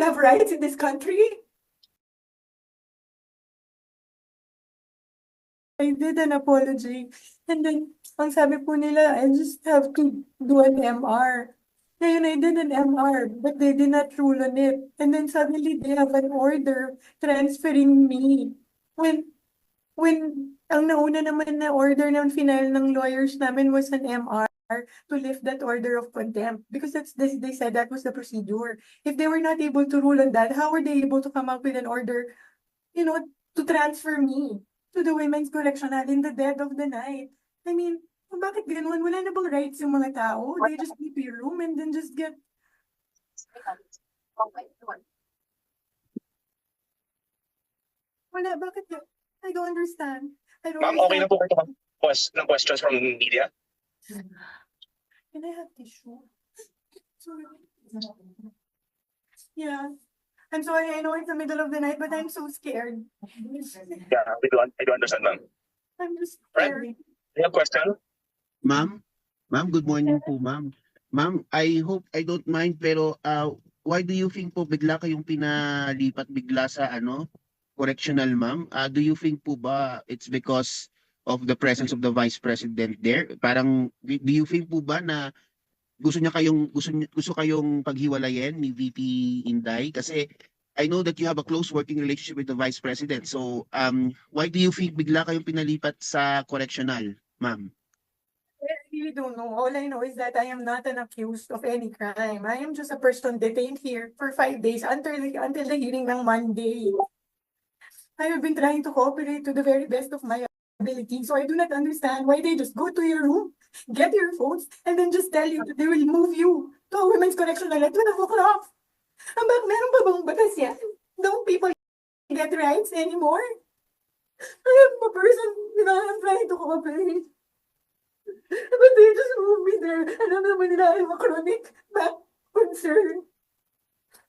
people have rights in this country. I did an apology. And then, ang sabi po nila, I just have to do an MR. Ngayon, I did an MR, but they did not rule on it. And then suddenly, they have an order transferring me. When, when, ang nauna naman na order ng final ng lawyers namin was an MR to lift that order of contempt. Because that's, they, they said that was the procedure. If they were not able to rule on that, how were they able to come up with an order, you know, to transfer me to the women's correctional in the dead of the night? I mean, bakit ganun? Wala na bang rights yung mga tao? They just keep your room and then just get Wala, bakit? I don't understand. I don't Ma'am, okay na po kayo ma'am. Quest- ng questions from media? Can I have tissue? Sorry. Yeah. I'm sorry, I know it's the middle of the night, but I'm so scared. Yeah, we do, I do understand ma'am. I'm just Right. scared. You have question? Ma'am, ma'am, good morning po, ma'am. Ma'am, I hope I don't mind pero uh, why do you think po bigla kayong pinalipat bigla sa ano, correctional ma'am? Uh, do you think po ba it's because of the presence of the vice president there? Parang do you think po ba na gusto niya kayong gusto niya, gusto kayong paghiwalayin ni VP Inday kasi I know that you have a close working relationship with the vice president. So, um why do you think bigla kayong pinalipat sa correctional, ma'am? I really don't know. All I know is that I am not an accused of any crime. I am just a person detained here for five days until the, until the hearing ng Monday. I have been trying to cooperate to the very best of my ability, so I do not understand why they just go to your room, get your phones, and then just tell you that they will move you to a women's correctional at 12 o'clock. Ang bak, meron ba bang batas yan? Don't people get rights anymore? I am a person, you know, I'm trying to cooperate. But they just moved me there. Alam naman nila I'm a chronic back concern.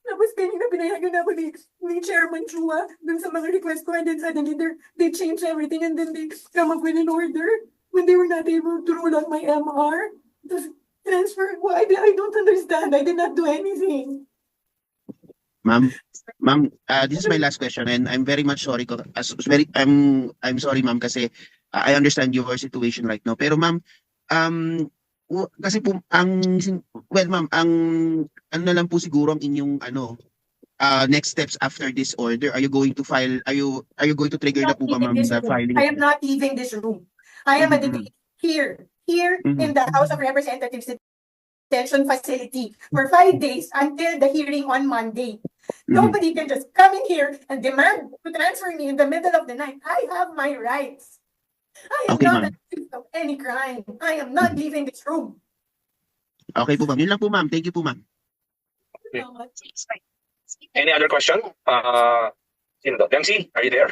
Tapos kanina pinayagan ako ni, ni Chairman Chua dun sa mga request ko and then suddenly they changed everything and then they come up with an order when they were not able to rule on my MR. Tapos transfer, well, I, don't understand. I did not do anything. Ma'am, ma'am, uh, this is my last question and I'm very much sorry ko as very I'm I'm sorry ma'am kasi uh, I understand your situation right now. Pero ma'am, um kasi po ang well ma'am, ang ano na lang po siguro ang inyong ano uh, next steps after this order. Are you going to file are you are you going to trigger na po ba ma'am the filing? I am not leaving this room. I am a Mhm. detainee here, here Mhm. in the House of Representatives detention facility for five days until the hearing on Monday. Mhm. Nobody can just come in here and demand to transfer me in the middle of the night. I have my rights. I am Okay, not ma'am. accused of any crime. I am not leaving this room. Okay po ma'am. Yun lang po ma'am. Thank you po ma'am. Okay. Any other question? Uh, sino to? Dempsey, are you there?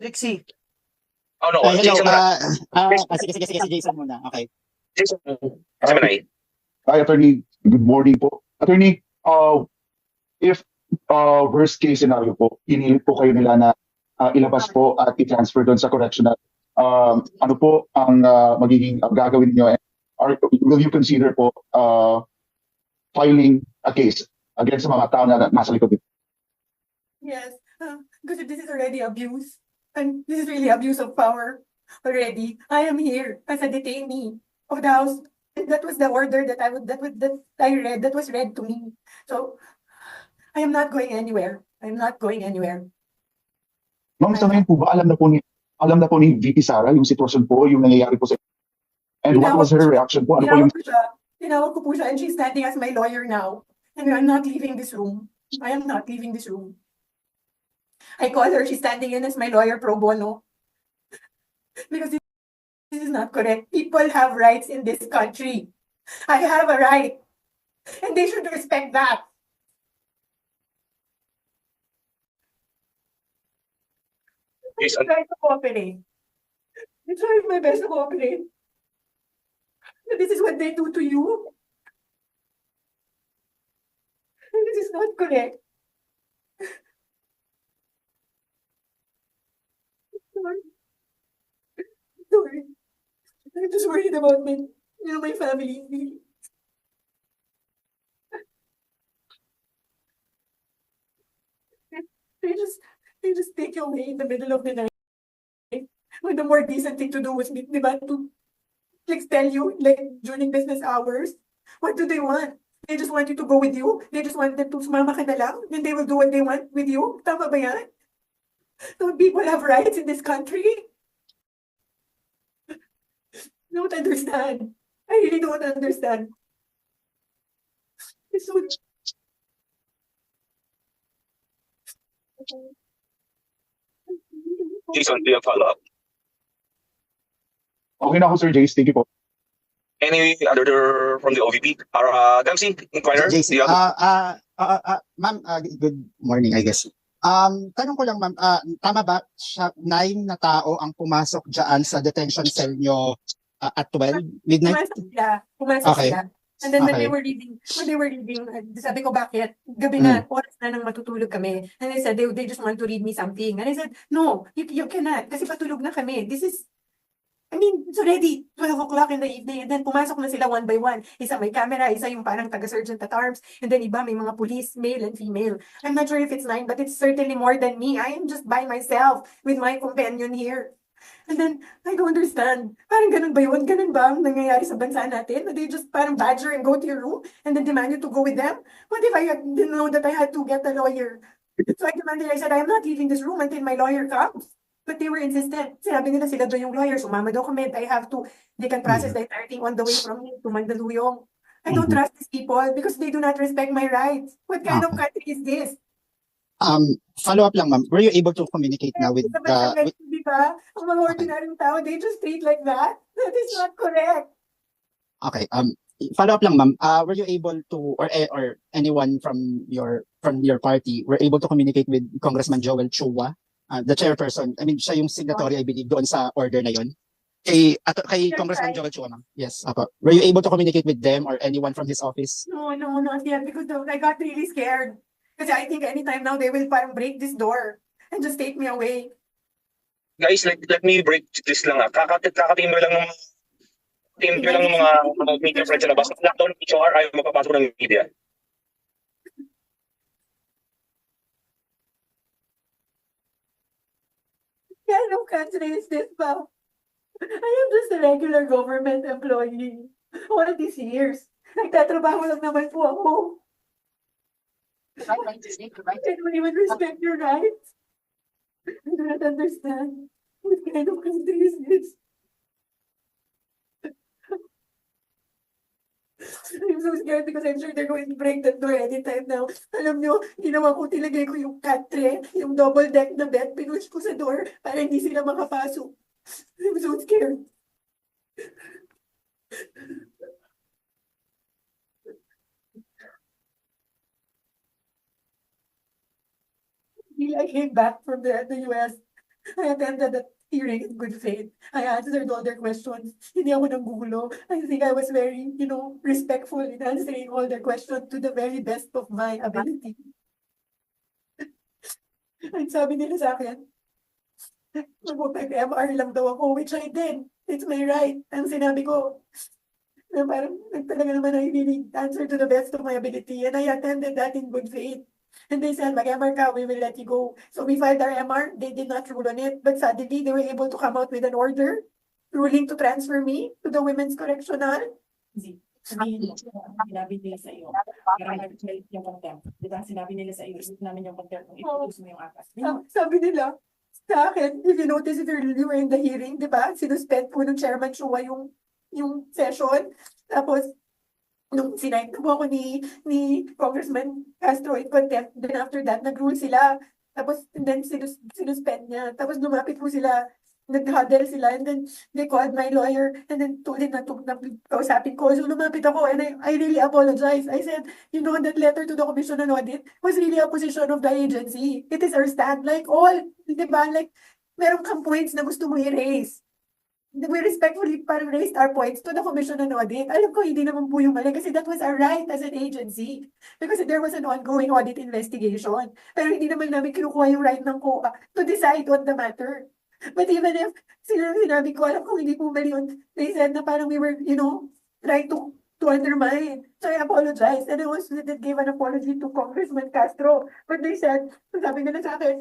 Trixie. Oh no, Ay, hello. Jason muna. Ah, ah, ah, sige, sige, sige, si Jason muna. Okay. Jason, kasi manay. Hi, Attorney. Good morning po. Attorney, uh, if uh, worst case scenario po, inilit po kayo nila na uh, ilabas po at i-transfer doon sa correctional, um, ano po ang uh, magiging uh, gagawin niyo? Or will you consider po uh, filing a case against sa mga tao na nasa likod nito? Yes, uh, this is already abuse. And this is really abuse of power already. I am here as a detainee of the house. That was the order that I would that would that I read that was read to me. So I am not going anywhere. I'm not going anywhere. Ma'am, sa ngayon po ba, alam na po ni, alam na po ni VP Sara yung sitwasyon po, yung nangyayari po sa And what was her reaction po? Ano po yung Tinawag ko po siya and she's standing as my lawyer now. And I'm not leaving this room. I am not leaving this room. I call her, she's standing in as my lawyer pro bono. Because this is not correct. People have rights in this country. I have a right. And they should respect that. I Jason, try to cooperate. I try my best to cooperate. But this is what they do to you. This is not correct. Sorry. Sorry. I'm just worried about my, you know, my family. They just, they just take you away in the middle of the night. When the more decent thing to do was, di ba, to like tell you, like during business hours, what do they want? They just want you to go with you? They just want them to sumama ka na lang? Then they will do what they want with you? Tama ba yan? Don't people have rights in this country? Don't understand. I really don't understand. It's so Jason, do you have follow-up? Okay na ako, Sir Jace. Thank you po. Any other from the OVP? Or, uh, Dempsey, inquirer? Do you have- ah, ah, ah, ah, ma'am, ah, good morning, I guess. Um, tanong ko lang, ma'am, ah, tama ba siya, nine na tao ang pumasok dyan sa detention cell nyo ah, at 12 midnight? Pumasok sila. Pumasok Okay. sila. And then when Okay. they were leaving, when they were leaving, uh, sabi ko bakit? Gabi na, oras na nang matutulog kami. And they said they, they just want to read me something. And I said, no, you, you cannot. Kasi patulog na kami. This is, I mean, it's already 12 o'clock in the evening. And then pumasok na sila one by one. Isa may camera, isa yung parang taga-sergeant at arms. And then iba may mga police, male and female. I'm not sure if it's nine, but it's certainly more than me. I am just by myself with my companion here. And then, I don't understand. Parang ganun ba yun? Ganun ba ang nangyayari sa bansa natin? They just parang badger and go to your room and then demand you to go with them? What if I didn't know that I had to get a lawyer? So I demanded, I said, I'm not leaving this room until my lawyer comes. But they were insistent. Sinabi nila sila doon yung lawyer. Sumama daw kami. I have to, they can process the entire thing on the way from me to Mandaluyong. I don't Mhm. trust these people because they do not respect my rights. What kind of country is this? Um, follow up lang, ma'am. Were you able to communicate now with the, bansa with, natin, di ba? Ang mga ordinaryong tao, they just treat like that. That is not correct. okay, um, follow up lang, ma'am. Uh, were you able to, or, eh, or anyone from your, from your party, were able to communicate with Congressman Joel Chua, uh, the chairperson? I mean, siya yung signatory, I believe, doon sa order na yon. Kay, ato, kay Yes, Congressman I- Joel Chua, ma'am. Yes, apo. Were you able to communicate with them or anyone from his office? No, no, not yet because I got really scared. Because I think anytime now they will parang break this door and just take me away. Guys, let, let me break this lang ah. Kakat kakatimber lang ng timber lang ng mga, mga media friends na labas. Lockdown, HOR, ayaw mapapasok ng media. Kaya anong country is this ba? I am just a regular government employee. All these years. Nagtatrabaho lang naman po ako. They don't even respect your rights. I do not understand. What kind of country is this? I'm so scared because I'm sure they're going to break that door anytime now. Alam nyo, ginawa ko, tilagay ko yung katre, yung double deck na bed, pinush ko sa door para hindi sila makapasok. I'm so scared. Until I came back from the, the US, I attended the hearing in good faith. I answered all their questions. Hindi ako nanggulo. I think I was very, you know, respectful in answering all their questions to the very best of my ability. Ang sabi nila sa akin, mag-MR lang daw ako, which I did. It's my right. Ang sinabi ko, na parang talaga naman I really answer to the best of my ability and I attended that in good faith. And they said, mag-MR ka, we will let you go. So we filed our MR, they did not rule on it, but suddenly they were able to come out with an order ruling to transfer me to the Women's Correctional. Sabihin mo, sinabi nila sa iyo, para mag-help yung contempt. Di ba? Sinabi nila sa iyo, isip namin yung contempt kung iputus mo yung akas. Di ba? Sabi, sabi nila, sa akin, if you notice, if you're, you were in the hearing, di ba, sinuspend po ng Chairman Chua yung, yung session. Tapos, nung sinight na po ako ni, ni Congressman Castro in contempt, then after that, nag-rule sila. Tapos, and then sinus, sinuspend niya. Tapos lumapit po sila, nag-huddle sila, and then they called my lawyer, and then him na, to, na kausapin ko. So lumapit ako, and I, I really apologize. I said, you know, that letter to the Commission on Audit was really a position of the agency. It is our stand, like all, di ba, like, meron kang points na gusto mo i-raise. We respectfully parang raised our points to the Commission on Audit. Alam ko, hindi naman po yung mali kasi that was our right as an agency. Because there was an ongoing audit investigation. Pero hindi naman namin kinukuha yung right ng COA to decide on the matter. But even if sinabi, ko, alam ko hindi po mali yun. They said na parang we were, you know, trying to to undermine. So I apologized. And I also did give an apology to Congressman Castro. But they said, sabi nila sa akin,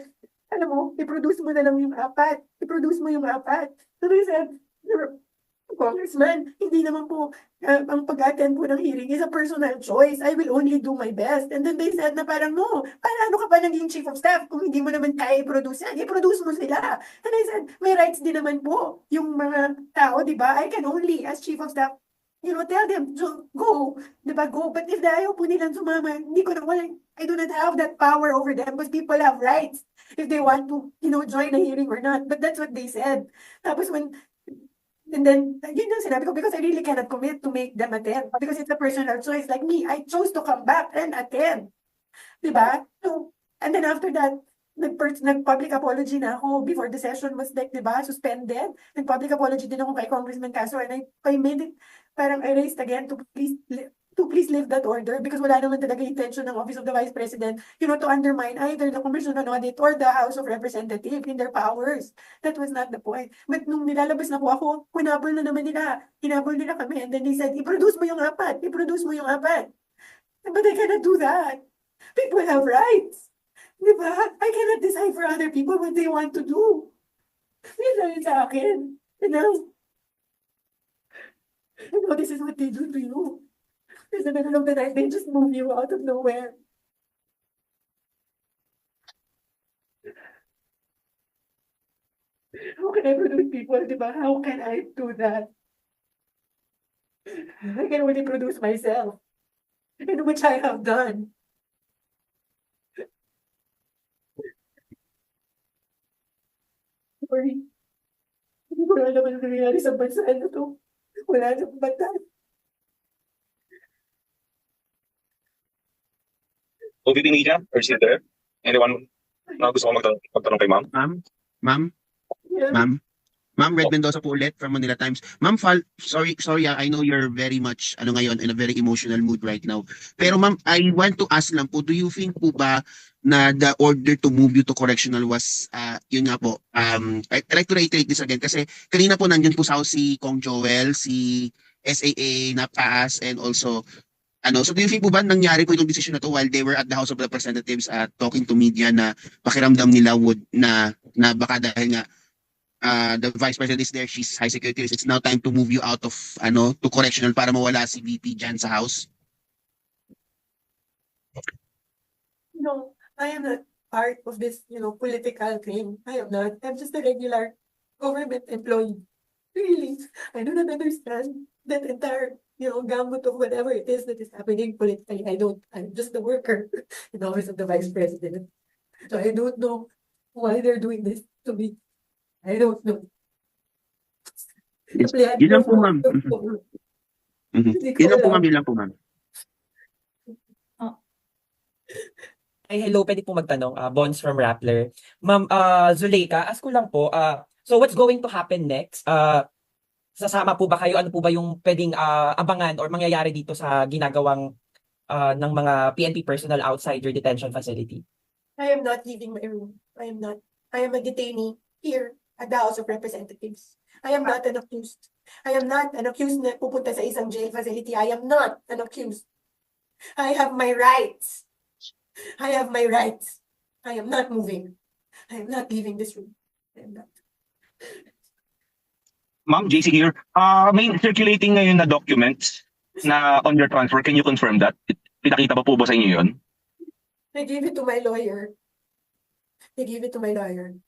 alam mo, i-produce mo na lang yung apat. I-produce mo yung apat. They said, "You're- Congressman, hindi naman po uh, ang pag-attend po ng hearing is a personal choice. I will only do my best. And then they said na parang, no, paano ka pa naging chief of staff kung hindi mo naman kaya i-produce yan? I-produce mo sila. And I said, may rights din naman po yung mga tao, di ba? I can only, as chief of staff, you know, tell them to go, di ba, go. But if ayaw po nilang sumama, hindi ko na, wala, I do not have that power over them because people have rights if they want to, you know, join a hearing or not. But that's what they said. Tapos when, and then, yun yung sinabi ko because I really cannot commit to make them attend because it's a personal choice. Like me, I chose to come back and attend. Di ba? So, and then after that, nag nag-public apology na ako before the session was like, di ba, suspended. Nag-public apology din ako kay Congressman Castro and I, I made it, parang I raised again to please, to please leave that order because wala naman talaga intention ng Office of the Vice President, you know, to undermine either the Commission on Audit or the House of Representatives in their powers. That was not the point. But nung nilalabas na po ako, kunabol na naman nila. Hinabol nila kami and then they said, i-produce mo yung apat, i-produce mo yung apat. But I cannot do that. People have rights. Di? I cannot decide for other people what they want to do. Yun lang yun sa akin. You know? You know, this is what they do to you. There's a middle of the night, they just move you out of nowhere. How can I produce people, di? How can I do that? I can only produce myself. And which I have done. Sorry. Hindi ko alam ano nangyayari sa bansa na to. Wala na batas. OVP Media, are you there? Anyone na gusto ko magtanong, magtanong kay ma'am? Ma'am? Ma'am? Yeah. Ma'am? Ma'am, Red Mendoza po ulit from Manila Times. Ma'am, Fal, sorry, sorry, ah, I know you're very much, ano ngayon, in a very emotional mood right now. Pero ma'am, I want to ask lang po, do you think po ba na the order to move you to correctional was, ah, yun nga po, um, I, I'd like to reiterate this again kasi kanina po nandyan po sa si Kong Joel, si SAA na taas, and also, ano, so do you think po ba nangyari po itong decision na to while they were at the House of Representatives at talking to media na pakiramdam nila would na na baka dahil nga uh, the vice president is there, she's high security. It's now time to move you out of ano to correctional para mawala si VP dyan sa house. No, I am not part of this, you know, political thing. I am not. I'm just a regular government employee. Really, I do not understand that entire, you know, gamut of whatever it is that is happening politically. I don't. I'm just the worker in the office of the vice president. So I don't know why they're doing this to me. I don't know. Yes, yun lang po, ma'am. Mhm. Hindi ko Yun lang po alam. ma'am, yun lang po ma'am. Ay, hello, pwede po magtanong. Ah, Bonds from Rappler. Ma'am ah Zuleika, ask ko lang po, ah so what's going to happen next? Ah sasama po ba kayo? Ano po ba yung pwedeng ah, abangan or mangyayari dito sa ginagawang ah, ng mga PNP personnel outside your detention facility? I am not leaving my room. I am not. I am a detainee here at the House of Representatives. I am not an accused. I am not an accused na pupunta sa isang jail facility. I am not an accused. I have my rights. I have my rights. I am not moving. I am not leaving this room. I am not. Ma'am, JC here. Ah, may circulating ngayon na documents na on your transfer. Can you confirm that? Pinakita pa po ba sa inyo yun? I gave it to my lawyer. I gave it to my lawyer.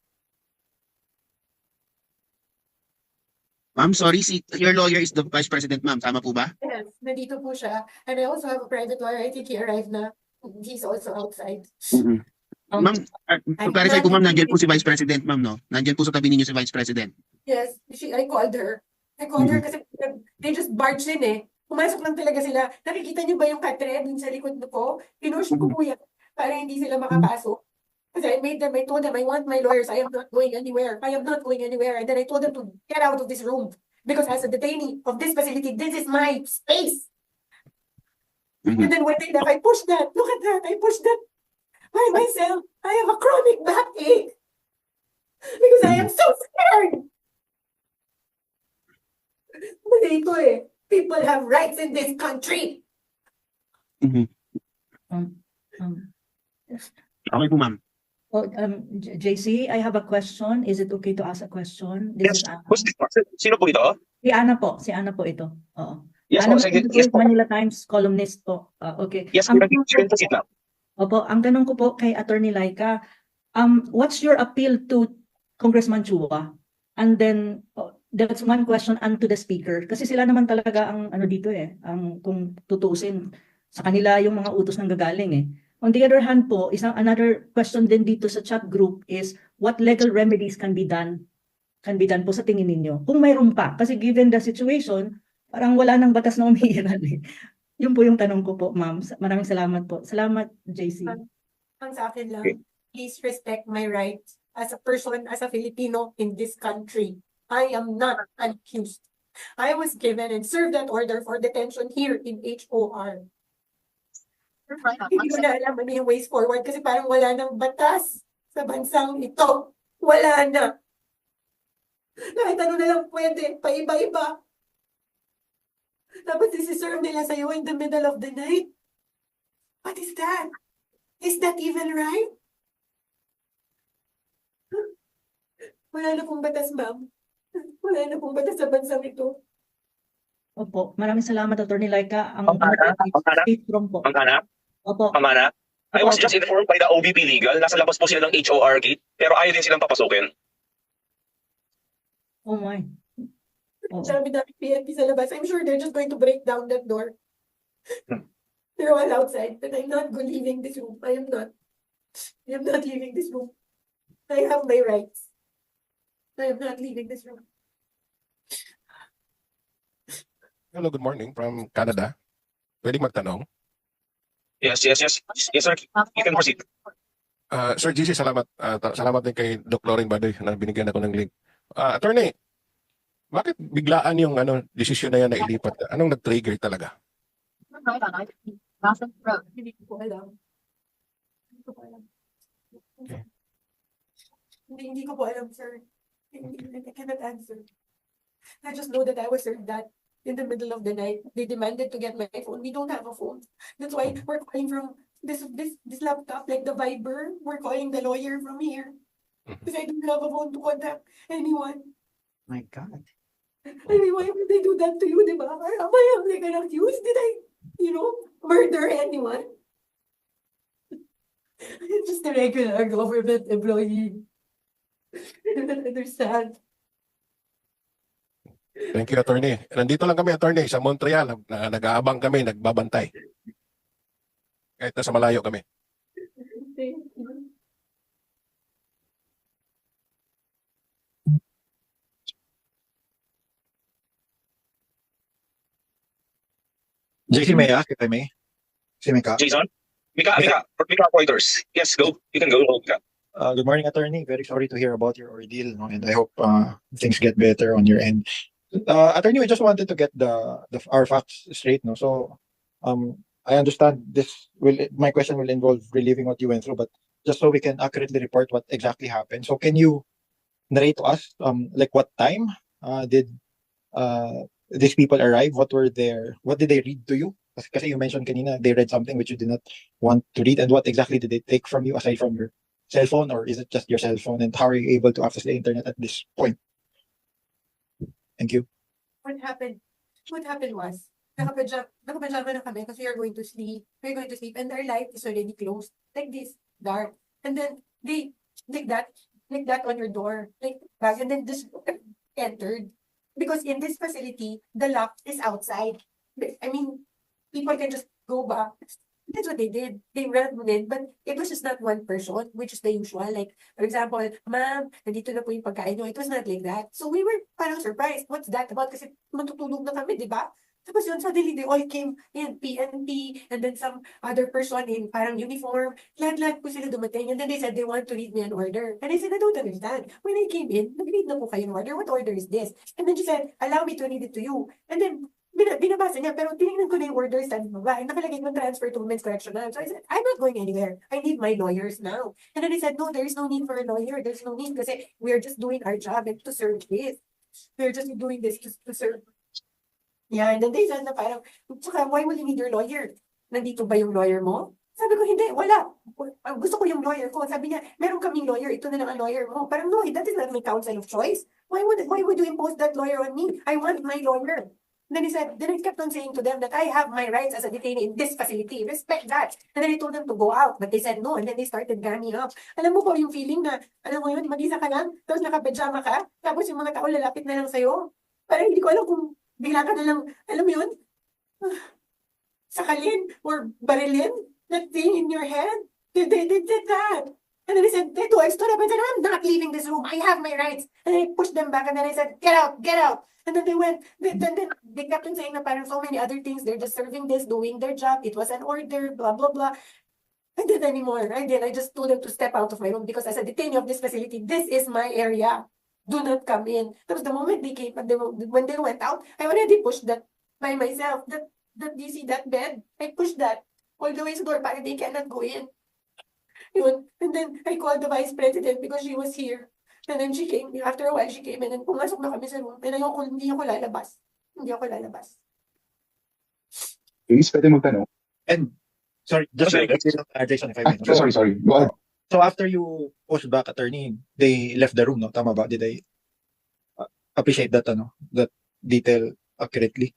Ma'am, sorry, si your lawyer is the vice president, ma'am. Tama po ba? Yes, nandito po siya. And I also have a private lawyer. I think he arrived na. He's also outside. Mhm. Um, Ma'am, uh, to clarify po ma'am, nandiyan po si vice president, ma'am, no? Nandiyan po sa tabi ninyo si vice president. Yes, she, I called her. I called her kasi they just barged in eh. Pumasok lang talaga sila. Nakikita niyo ba yung katre dun sa likod ko? Pinush ko po yan para hindi sila makapasok. Kasi I made them, I told them, I want my lawyers. I am not going anywhere. I am not going anywhere. And then I told them to get out of this room. Because as a detainee of this facility, this is my space. Mhm. And then when they left, I pushed that. Look at that. I pushed that by myself. I have a chronic backache. Because I am so scared. Mali ko eh. People have rights in this country. Mhm. Um, um, Okay po, ma'am. Oh, um, J- JC, I have a question. Is it okay to ask a question? Yes. This is Ana. Who's this person? Sino po ito? Si Ana po, si Ana po ito. Oo. Yes Ana po, sige. Martinez, Yes po. Manila Times columnist po. Ah, okay. Yes, Ang proceed po-. Opo, ang tanong ko po kay Attorney Laika, um, what's your appeal to Congressman Chua? And then, oh, that's one question unto the speaker. Kasi sila naman talaga ang ano dito eh, ang kung tutusin sa kanila yung mga utos ng gagaling eh. On the other hand po, isang another question din dito sa chat group is what legal remedies can be done can be done po sa tingin ninyo? Kung mayroon pa, kasi given the situation, parang wala nang batas na umiiral eh. Yun po yung tanong ko po, ma'am. Maraming salamat po. Salamat, JC. Ang sa akin lang, Okay. please respect my rights as a person, as a Filipino in this country. I am not an accused. I was given and served an order for detention here in HOR. Hindi ko na alam ano yung ways forward kasi parang wala nang batas sa bansang ito. Wala na. Kahit ano na lang pwede, paiba-iba. Tapos isi-serve nila sa'yo in the middle of the night. What is that? Is that even right? Wala na pong batas, ma'am. Wala na pong batas sa bansang ito. Opo, maraming salamat, Attorney Laika. Ang Ma'am Ana, Ma'am Opo, Amana. I was just informed by the OBP legal, nasa labas po sila ng HOR gate, pero ayaw din silang papasukin. oh my. Oo. Dami-dami PNP sa labas. I'm sure they're just going to break down that door. Hmm. They're all outside, but I'm not leaving this room. I am not. I am not leaving this room. I have my rights. I am not leaving this room. Hello, good morning from Canada. Pwede magtanong? Yes, yes, yes. Yes, sir. You can proceed. Ah, Sir GC, salamat. ta- salamat din kay Doc Loring Badoy na binigyan ako ng link. Ah, attorney, bakit biglaan yung ano desisyon na yan na ilipat? Anong nag-trigger talaga? Hindi ko po alam. Hindi ko po alam. Okay. Hindi, hindi ko po alam, sir. I cannot answer. I just know that I was served that in the middle of the night. They demanded to get my phone. We don't have a phone. That's why we're calling from this this this laptop, like the Viber. We're calling the lawyer from here. Mhm. Because I don't have a phone to contact anyone. My God. I mean, why would they do that to you, di ba? Am I like an accused? Did I, you know, murder anyone? I'm just a regular government employee. I don't understand. Thank you, attorney. Nandito lang kami, attorney, sa Montreal. Na, nag-aabang kami, nagbabantay. Kahit nasa malayo kami. JC, may I ask if I may? Si Mika. Jason? Mika, Mika, Mika Reuters. Yes, go. You can go, Mika. Uh, good morning, attorney. Very sorry to hear about your ordeal, no? and I hope uh, things get better on your end. Uh, attorney, we just wanted to get the, the our facts straight, no? So, um, I understand this will my question will involve reliving what you went through, but just so we can accurately report what exactly happened. So, can you narrate to us, um, like what time uh, did uh these people arrive? What were their what did they read to you? Kasi you mentioned kanina they read something which you did not want to read, and what exactly did they take from you aside from your cell phone or is it just your cell phone and how are you able to access the internet at this point? Thank you. What happened? What happened was, nakapajama, nakapajama na kami because we are going to sleep. We're going to sleep and our light is already closed. Like this, dark. And then they, like that, like that on your door. Like, back, and then just entered. Because in this facility, the lock is outside. I mean, people can just go back. That's what they did. They in, but it was just not one person, which is the usual. Like, for example, ma'am, nandito na po yung pagkain nyo. It was not like that. So we were parang surprised. What's that about? Kasi matutulog na kami, di ba? Tapos yun, suddenly they all came in PNP and then some other person in parang uniform. Lahat-lahat po sila dumating and then they said they want to read me an order. And I said, I don't understand. When I came in, nag-read na po kayo ng order. What order is this? And then she said, allow me to read it to you. And then bina, binabasa niya, pero tinignan ko na yung order sa baba, and nakalagay transfer to women's correctional. So I said, I'm not going anywhere. I need my lawyers now. And then he said, no, there is no need for a lawyer. There's no need kasi we are just doing our job and to serve this. We're just doing this to, to serve. Yeah, and then they said na parang, tsaka why will you need your lawyer? Nandito ba yung lawyer mo? Sabi ko, hindi, wala. Gusto ko yung lawyer ko. Sabi niya, meron kaming lawyer, ito na lang ang lawyer mo. Parang, no, that is not my counsel of choice. Why would, why would you impose that lawyer on me? I want my lawyer. Then he said, then I kept on saying to them that I have my rights as a detainee in this facility. Respect that. And then I told them to go out, but they said no. And then they started ganging up. Alam mo po yung feeling na, alam mo yun, mag-isa ka lang, tapos naka-pajama ka, tapos yung mga tao lalapit na lang sa'yo. Parang hindi ko alam kung bigla ka na lang, alam mo yun, sakalin or barilin that thing in your head. They, they, they did that. And then I said, Teto, I stood up and said, I'm not leaving this room. I have my rights. And I pushed them back and then I said, get out, get out. And then they went, they, then, then they kept on saying na so oh, many other things. They're just serving this, doing their job. It was an order, blah, blah, blah. I did anymore. I did. I just told them to step out of my room because as a detainee of this facility, this is my area. Do not come in. Was the moment they came, and they, when they went out, I already pushed that by myself. That, that, see that bed? I pushed that all the way to the door para they cannot go in. Yun. And then I called the vice president because she was here. And then she came, after a while she came in and pumasok na kami sa room. And ayoko, hindi ako lalabas. Hindi ako lalabas. Please, pwede magtanong. And sorry, just Sorry, a uh, Jason, if I Ah, may. no? sorry, sorry. Go ahead. So after you pushed back attorney, they left the room, no? Tama ba? Did I uh, appreciate that, ano, that detail accurately?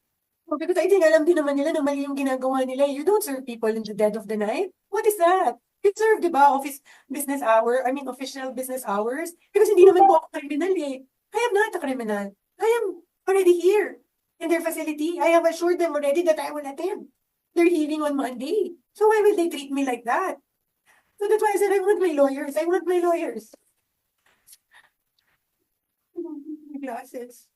Oh, because I think alam din naman nila na mali yung ginagawa nila. You don't serve people in the dead of the night. What is that? You serve, di ba, office business hour, I mean official business hours. Because hindi naman po ako criminal eh. I am not a criminal. I am already here in their facility. I have assured them already that I will attend their hearing on Monday. So why will they treat me like that? So that's why I said I want my lawyers. I want my lawyers. My glasses.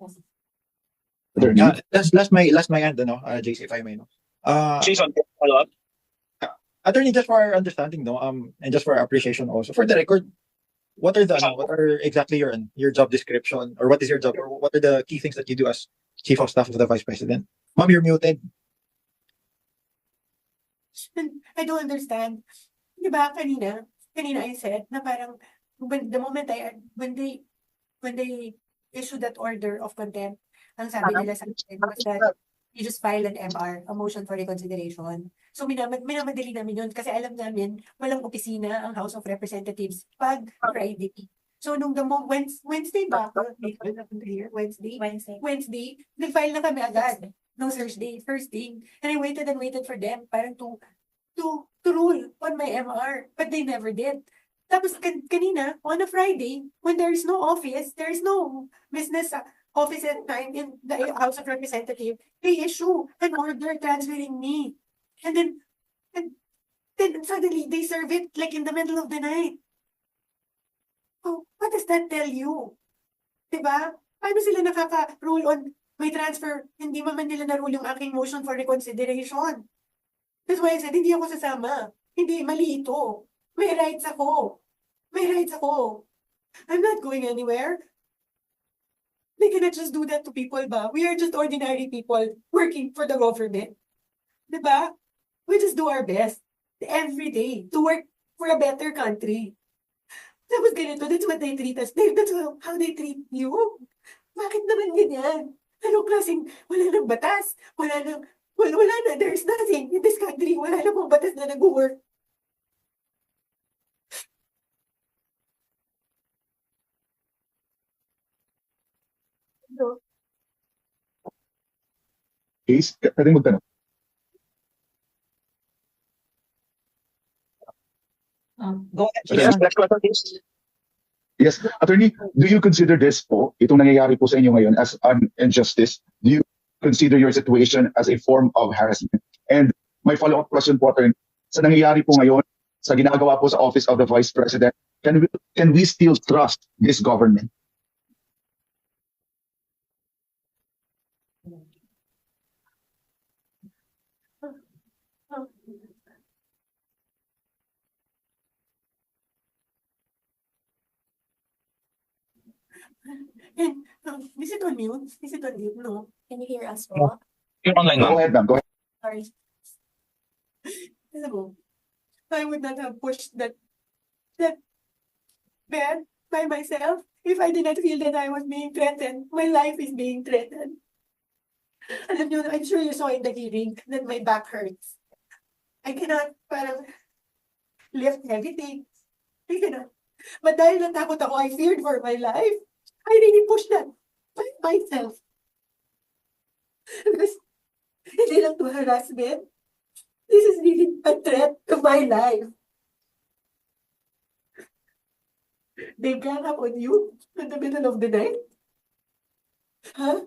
Uh, last, last my, last my end, ano, uh, JC, if I may, no? Uh, Jason, follow up? Attorney, just for our understanding, no, um, and just for our appreciation also, for the record, what are the, ano, what are exactly your, your job description, or what is your job, or what are the key things that you do as chief of staff of the vice president? Ma'am, you're muted. I don't understand. Di ba, kanina, kanina I said na parang when the moment I, when they, when they issued that order of contempt, ang sabi nila sa akin was that you just file an MR, a motion for reconsideration. So minamad, minamadali namin yun kasi alam namin walang opisina ang House of Representatives pag Friday. So nung the mo, Wednesday, Wednesday ba? Wednesday, Wednesday? Wednesday. Nag-file na kami agad. No Thursday, Thursday. And I waited and waited for them parang to, to, to rule on my MR. But they never did. Tapos kan kanina, on a Friday, when there is no office, there is no business uh, office at time in the House of Representatives, they issue an order transferring me. And then, and then suddenly they serve it like in the middle of the night. Oh, what does that tell you? Diba? Paano sila nakaka-rule on may transfer, hindi man nila na-rule yung aking motion for reconsideration. That's why I said, hindi ako sasama. Hindi, mali ito. May rights ako. May rights ako. I'm not going anywhere. They cannot just do that to people ba? We are just ordinary people working for the government. Diba? We just do our best every day to work for a better country. Tapos ganito, that's what they treat us. That's how, they treat you. Bakit naman ganyan? Anong klaseng, wala nang batas, wala nang, wala, wala na, there's nothing in this country, wala na pong batas na nag-work. Please, pwede magtanong. Um, Go ahead, please. Yes, attorney, do you consider this po, itong nangyayari po sa inyo ngayon as an injustice? Do you consider your situation as a form of harassment? And my follow-up question po, attorney, sa nangyayari po ngayon, sa ginagawa po sa Office of the Vice President, can we, can we still trust this government? And, um, is it on mute? Is it on mute? No. Can you hear us po? You're online, Go ahead, ma'am, go ahead. Sorry. Alam mo, I would not have pushed that, that bed by myself. if I did not feel that I was being threatened, my life is being threatened. Alam niyo, I'm sure you saw in the hearing that my back hurts. I cannot parang lift heavy things. I cannot. But dahil natakot ako, I feared for my life. I really pushed that by myself. Because hindi lang to harassment. This is really a threat to my life. They gang up on you in the middle of the night? Huh?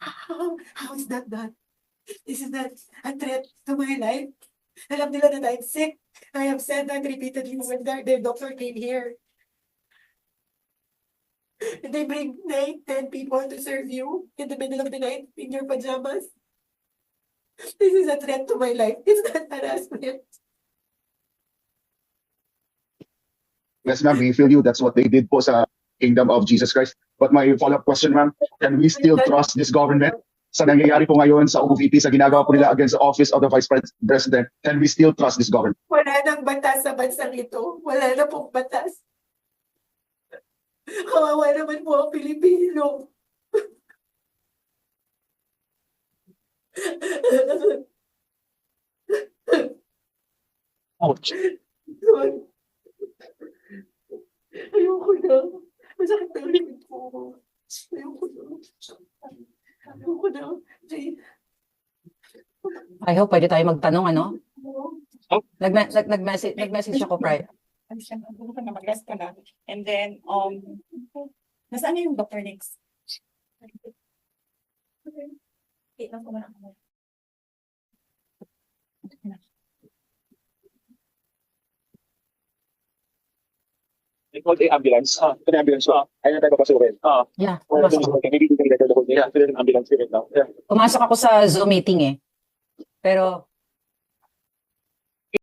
How, how is that done? This is not a threat to my life. Alam nila that I'm sick. I have said that repeatedly when their doctor came here. And they bring nine, ten people to serve you in the middle of the night in your pajamas. This is a threat to my life. It's not harassment. Yes, ma'am, we feel you. That's what they did po sa Kingdom of Jesus Christ. But my follow-up question, ma'am, can we still trust this government? Sa nangyayari po ngayon sa OVP, sa ginagawa po nila against the office of the Vice Pres- President, can we still trust this government? Wala nang batas sa bansang ito. Wala na pong batas. Kawawa naman po ang Pilipino. Ouch. Ayoko na. Masakit na ulit ko. Ayoko na. Ayoko na. Jay, I hope pwede tayo magtanong, ano? Oh. Nag-me- nag- nag-message, nag-message ako prior. Ano siya, ano ka na, mag-rest ka na. And then, um, nasaan na yung Dr. Nix? Okay, lang ko na ako. Called the ambulance. Ah, the ambulance. Ah, ayun tayo papasukin. Ah, Yeah, pumasok ako. can get the whole yeah, the ambulance right now. Yeah. Pumasok ako sa Zoom meeting eh. Pero